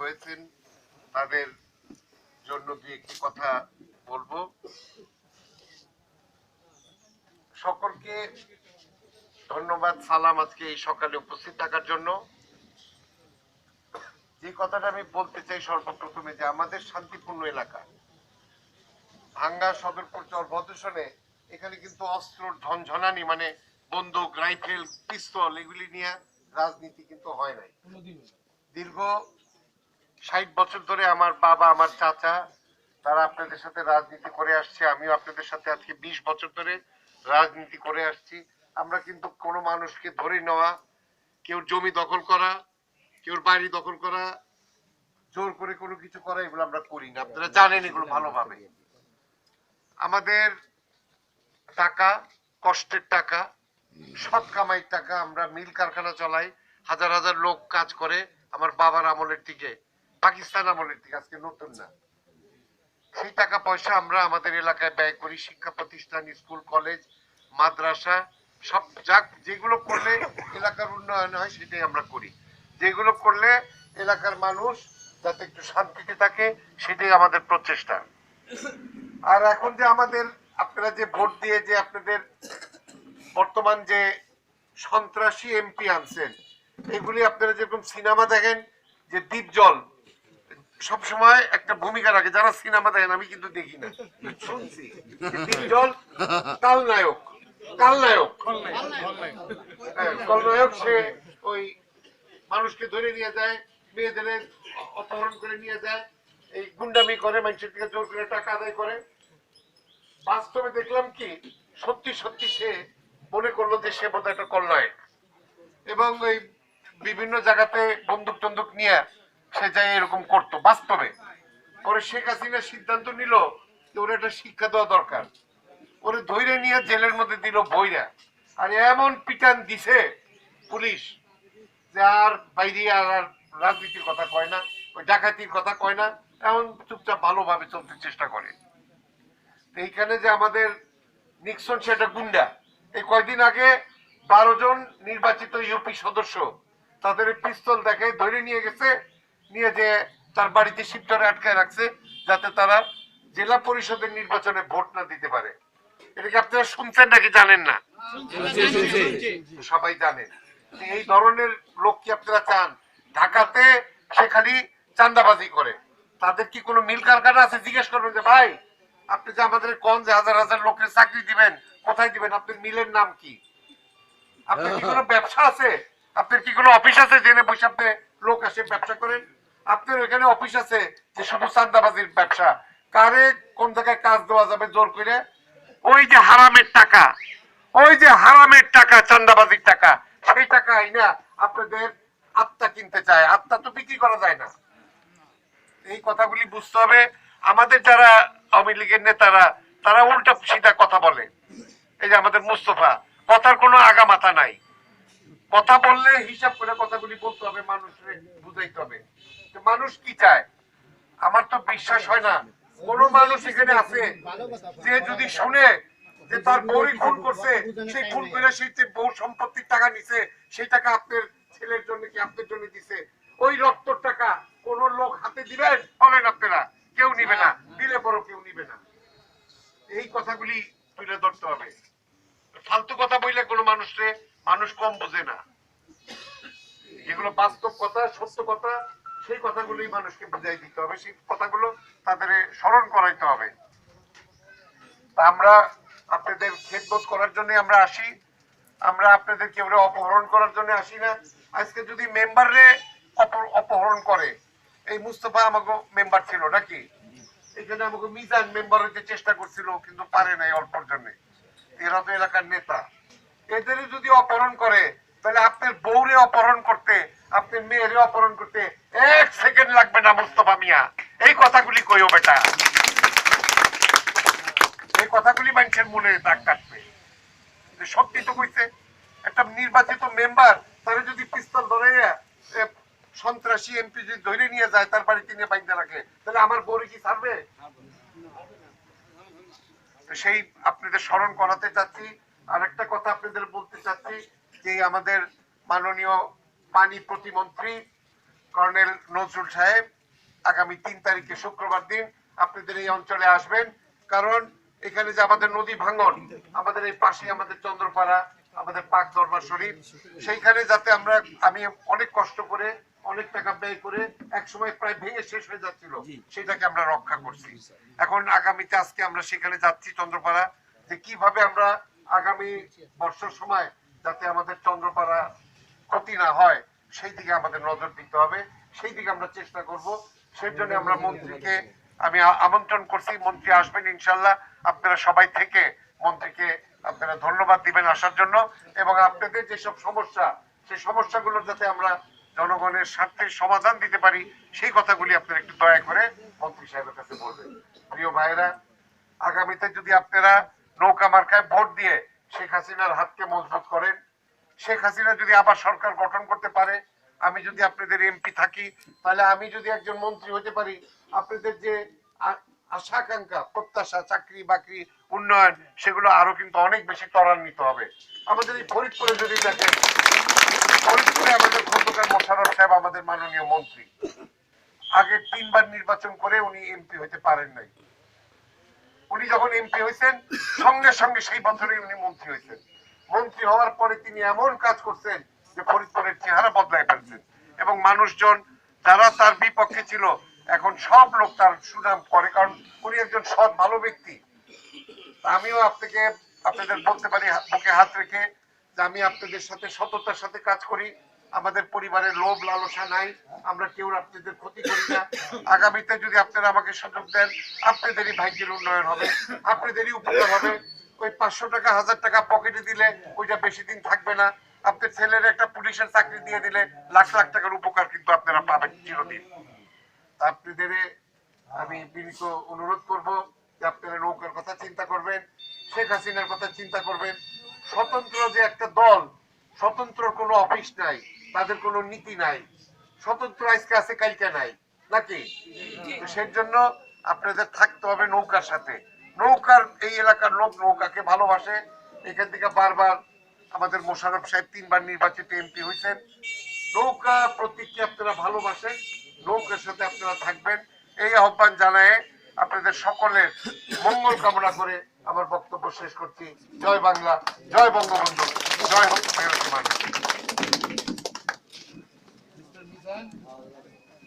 হয়েছেন তাদের জন্য দুই একটি কথা বলব। সকলকে ধন্যবাদ সালাম আজকে এই সকালে উপস্থিত থাকার জন্য। যে কথাটা আমি বলতে চাই সর্বপ্রথমে যে আমাদের শান্তিপূর্ণ এলাকা ভাঙ্গা সদরপুর চর ভদ্রসনে এখানে কিন্তু অস্ত্র ঝনঝনানি মানে বন্দুক রাইফেল পিস্তল এগুলি নিয়ে রাজনীতি কিন্তু হয় নাই। দীর্ঘ ষাট বছর ধরে আমার বাবা, আমার চাচা, তারা আপনাদের সাথে রাজনীতি করে আসছে। আমিও আপনাদের সাথে আজকে বিশ বছর ধরে রাজনীতি করে আসছি। আমরা কিন্তু কোনো মানুষকে ধরে নেওয়া, কেউ জমি দখল করা, কেউ বাড়ি দখল করা, জোর করে কোনো কিছু করা এগুলো আমরা করি না। আপনারা জানেন এগুলো ভালোভাবে। আমাদের টাকা, কষ্টের টাকা, সৎ কামাই টাকা আমরা মিল কারখানা চালাই, হাজার হাজার লোক কাজ করে আমার বাবার আমলের থেকে পাকিস্তান আমলের থেকে আজকে নতুন না। সেই টাকা পয়সা আমরা আমাদের এলাকায় ব্যয় করি, শিক্ষা প্রতিষ্ঠান, স্কুল, কলেজ, মাদ্রাসা, সব যাক, যেগুলো করলে এলাকার উন্নয়ন হয় সেটাই আমরা করি। যেগুলো করলে এলাকার মানুষ যাতে একটু শান্তিতে থাকে, সেটাই আমাদের প্রচেষ্টা। আর এখন যে আমাদের, আপনারা যে ভোট দিয়ে যে আপনাদের বর্তমান যে সন্ত্রাসী এমপি আনছেন, এগুলি আপনারা যেরকম সিনেমা দেখেন, যে দ্বীপ জল সবসময় একটা ভূমিকা রাখে। যারা সিনেমা দেখেন আমি কিন্তু দেখি না। শুনছি। যে দ্বীপ জল কালনায়ক কালনায়ক হ্যাঁ, কলনায়ক সে ওই মানুষকে ধরে নিয়ে যায় মেয়েদের অপহরণ করে নিয়ে যায় এই গুন্ডামি করে মানুষের থেকে জোর করে টাকা আদায় করে। বাস্তবে দেখলাম কি সত্যি সত্যি সে মনে করল যে সে বোধহয় একটা কল্যাণ এবং ওই বিভিন্ন জায়গাতে বন্দুক টন্দুক নিয়ে সে যাই এরকম করতো, বাস্তবে। পরে শেখ হাসিনা সিদ্ধান্ত নিল যে ওর একটা শিক্ষা দেওয়া দরকার। ওরে ধৈর্য নিয়ে জেলের মধ্যে দিল বইরা। আর এমন পিটান দিছে পুলিশ যে আর বাইরে আর রাজনীতির কথা কয় না, ওই ডাকাতির কথা কয় না, এমন চুপচাপ ভালোভাবে চলতে চেষ্টা করে। এইখানে যে আমাদের নিক্সন সেটা গুন্ডা। এই কয়দিন আগে বারো জন নির্বাচিত ইউপি সদস্য তাদের পিস্তল দেখে ধরে নিয়ে গেছে নিয়ে যে তার বাড়িতে শিবটারে আটকায় রাখছে যাতে তারা জেলা পরিষদের নির্বাচনে ভোট না দিতে পারে। এটা কি আপনারা শুনছেন নাকি জানেন না? সবাই জানেন এই ধরনের লোক কি আপনারা চান? ঢাকাতে সে খালি চান্দাবাজি করে। তাদের কি কোনো মিল কারখানা আছে? জিজ্ঞেস করবেন যে ভাই আপনি যে আমাদের কোন যে হাজার হাজার লোকের চাকরি দিবেন কোথায় দিবেন? আপনার মিলের নাম কি? আপনার কি কোনো ব্যবসা আছে? আপনার কি কোনো অফিস আছে জেনে বসে আপনি লোক আসে ব্যবসা করেন? আপনার ওইখানে অফিস আছে যে শুধু চান্দাবাজির ব্যবসা। কারে কোন জায়গায় কাজ দেওয়া যাবে জোর করে? ওই যে হারামের টাকা। ওই যে হারামের টাকা চান্দাবাজির টাকা। সেই টাকা আইনা আপনাদের আত্মা কিনতে চায়। আত্মা তো বিক্রি করা যায় না। এই কথাগুলি বুঝতে হবে। আমাদের যারা আওয়ামী লীগের নেতারা, তারা উল্টা সিধা কথা বলে। এই যে আমাদের মুস্তফা, কথার কোনো আগা মাথা নাই। কথা বললে হিসাব করে কথাগুলি বলতে হবে, মানুষকে বুঝাইতে হবে। মানুষ কি চায়? আমার তো বিশ্বাস হয় না। কোন মানুষ এখানে আছে যে যদি শুনে যে তার বউই খুন করছে, সেই খুন করে সেই যে বউ সম্পত্তির টাকা নিছে, সেই টাকা আপনার ছেলের জন্য কি আপনার জন্য দিছে? ওই রক্তর টাকা কোন লোক হাতে দিবেন বলেন আপনারা, কেউ নিবে না। দিলে বড় কেউ নিবে না। এই কথাগুলি তুলে ধরতে হবে। ফালতু কথা বললে কোনো মানুষে মানুষ কম বোঝে না। এগুলো বাস্তব কথা, সত্য কথা। সেই কথাগুলোই মানুষকে বুঝাই দিতে হবে, সেই কথাগুলো তাদের স্মরণ করাইতে হবে। আমরা আপনাদের খেদবোধ করার জন্য আমরা আসি। আমরা আপনাদের কেউ অপহরণ করার জন্য আসি না। আজকে যদি মেম্বারে অপহরণ করে, এই মুস্তফা আমাকে মেম্বার ছিল নাকি? এখানে আমাকে মিজান মেম্বার হইতে চেষ্টা করছিল, কিন্তু পারে নাই অল্পর জন্য। এরা তো এলাকার নেতা। এদের যদি অপহরণ করে, তাহলে আপনার বউরে অপহরণ করতে আপনার মেয়েরে অপহরণ করতে এক সেকেন্ড লাগবে না মুস্তফা মিয়া। এই কথাগুলি কইও বেটা। এই কথাগুলি মানুষের মনে দাগ কাটবে। সত্যি তো কইছে, একটা নির্বাচিত মেম্বার তারা যদি পিস্তল ধরে সন্ত্রাসী এমপি যদি ধরে নিয়ে যায়, তার বাড়িতে নিয়ে বাইন্দা রাখে, তাহলে আমার বউরে কি ছাড়বে? সেই আপনাদের স্মরণ করাতে চাচ্ছি। আর একটা কথা আপনাদের বলতে চাচ্ছি, যে আমাদের মাননীয় পানি প্রতিমন্ত্রী কর্নেল নজরুল সাহেব আগামী তিন তারিখে শুক্রবার দিন আপনাদের এই অঞ্চলে আসবেন। কারণ এখানে যে আমাদের নদী ভাঙন আমাদের এই পাশে আমাদের চন্দ্রপাড়া আমাদের পাক দরবার শরীফ সেইখানে যাতে আমরা আমি অনেক কষ্ট করে অনেক টাকা ব্যয় করে এক সময় প্রায় ভেঙে শেষ হয়ে যাচ্ছিল সেটাকে আমরা রক্ষা করছি। এখন আগামীতে আজকে আমরা সেখানে যাচ্ছি চন্দ্রপাড়া যে কীভাবে আমরা আগামী বর্ষার সময় যাতে আমাদের চন্দ্রপাড়া ক্ষতি না হয়, সেই দিকে আমাদের নজর দিতে হবে। সেই দিকে আমরা চেষ্টা করব। সেই জন্য আমরা মন্ত্রীকে, আমি আমন্ত্রণ করছি। মন্ত্রী আসবেন ইনশাল্লাহ। আপনারা সবাই থেকে মন্ত্রীকে আপনারা ধন্যবাদ দিবেন আসার জন্য। এবং আপনাদের যেসব সমস্যা সেই সমস্যাগুলো যাতে আমরা জনগণের স্বার্থে সমাধান দিতে পারি, সেই কথাগুলি আপনারা একটু দয়া করে মন্ত্রী সাহেবের কাছে বলবেন। প্রিয় ভাইরা আগামীতে যদি আপনারা নৌকা মার্কায় ভোট দিয়ে শেখ হাসিনার হাতকে মজবুত করেন শেখ হাসিনা যদি আবার সরকার গঠন করতে পারে, আমি যদি আপনাদের এমপি থাকি, তাহলে আমি যদি একজন মন্ত্রী হতে পারি, আপনাদের যে আ- আশা আকাঙ্ক্ষা প্রত্যাশা, চাকরি বাকরি, উন্নয়ন, সেগুলো আরও কিন্তু অনেক বেশি ত্বরান্বিত হবে। আমাদের এই ফরিদপুরে যদি দেখেন, ফরিদপুরে আমাদের খন্দকার মোশাররফ সাহেব আমাদের মাননীয় মন্ত্রী। আগে তিনবার নির্বাচন করে উনি এমপি হতে পারেন নাই। উনি যখন এমপি হয়েছেন সঙ্গে সঙ্গে সেই বছরই উনি মন্ত্রী হয়েছেন মন্ত্রী হওয়ার পরে তিনি এমন কাজ করছেন যে ফরিদপুরের চেহারা বদলায় ফেলছেন। এবং মানুষজন, যারা তার বিপক্ষে ছিল, এখন সব লোক তার সুনাম করে। কারণ উনি একজন সৎ, ভালো ব্যক্তি। আমিও আপনাকে, আপনাদের বলতে পারি, বুকে হাত রেখে যে আমি আপনাদের সাথে সততার সাথে কাজ করি। আমাদের পরিবারের লোভ, লালসা নাই। আমরা কেউ আপনাদের ক্ষতি করি না। আগামীতে যদি আপনারা আমাকে সুযোগ দেন, আপনাদেরই ভাগ্যের উন্নয়ন হবে। আপনাদেরই উপকার হবে। ওই পাঁচশো টাকা, হাজার টাকা পকেটে দিলে ওইটা বেশি দিন থাকবে না। আপনার ছেলের একটা পুলিশের চাকরি দিয়ে দিলে লাখ লাখ টাকার উপকার কিন্তু আপনারা পাবেন চিরদিন। আপনাদের আমি বিনীত অনুরোধ করব যে আপনারা নৌকার কথা চিন্তা করবেন, শেখ হাসিনার কথা চিন্তা করবেন। স্বতন্ত্র যে একটা দল, স্বতন্ত্র কোনো অফিস নাই, তাদের কোনো নীতি নাই, স্বতন্ত্র আজকে আছে, কালকে নাই, নাকি? সেই জন্য আপনাদের থাকতে হবে নৌকার সাথে। নৌকার, এই এলাকার লোক নৌকাকে ভালোবাসে। এখান থেকে বারবার আমাদের মোশারফ সাহেব তিনবার নির্বাচিত এমপি হয়েছেন। নৌকা প্রতীককে আপনারা ভালোবাসেন, নৌকার সাথে আপনারা থাকবেন। এই আহ্বান জানায় আপনাদের সকলের মঙ্গল কামনা করে আমার বক্তব্য শেষ করছি। জয় বাংলা, জয় বঙ্গবন্ধু জয় হোক।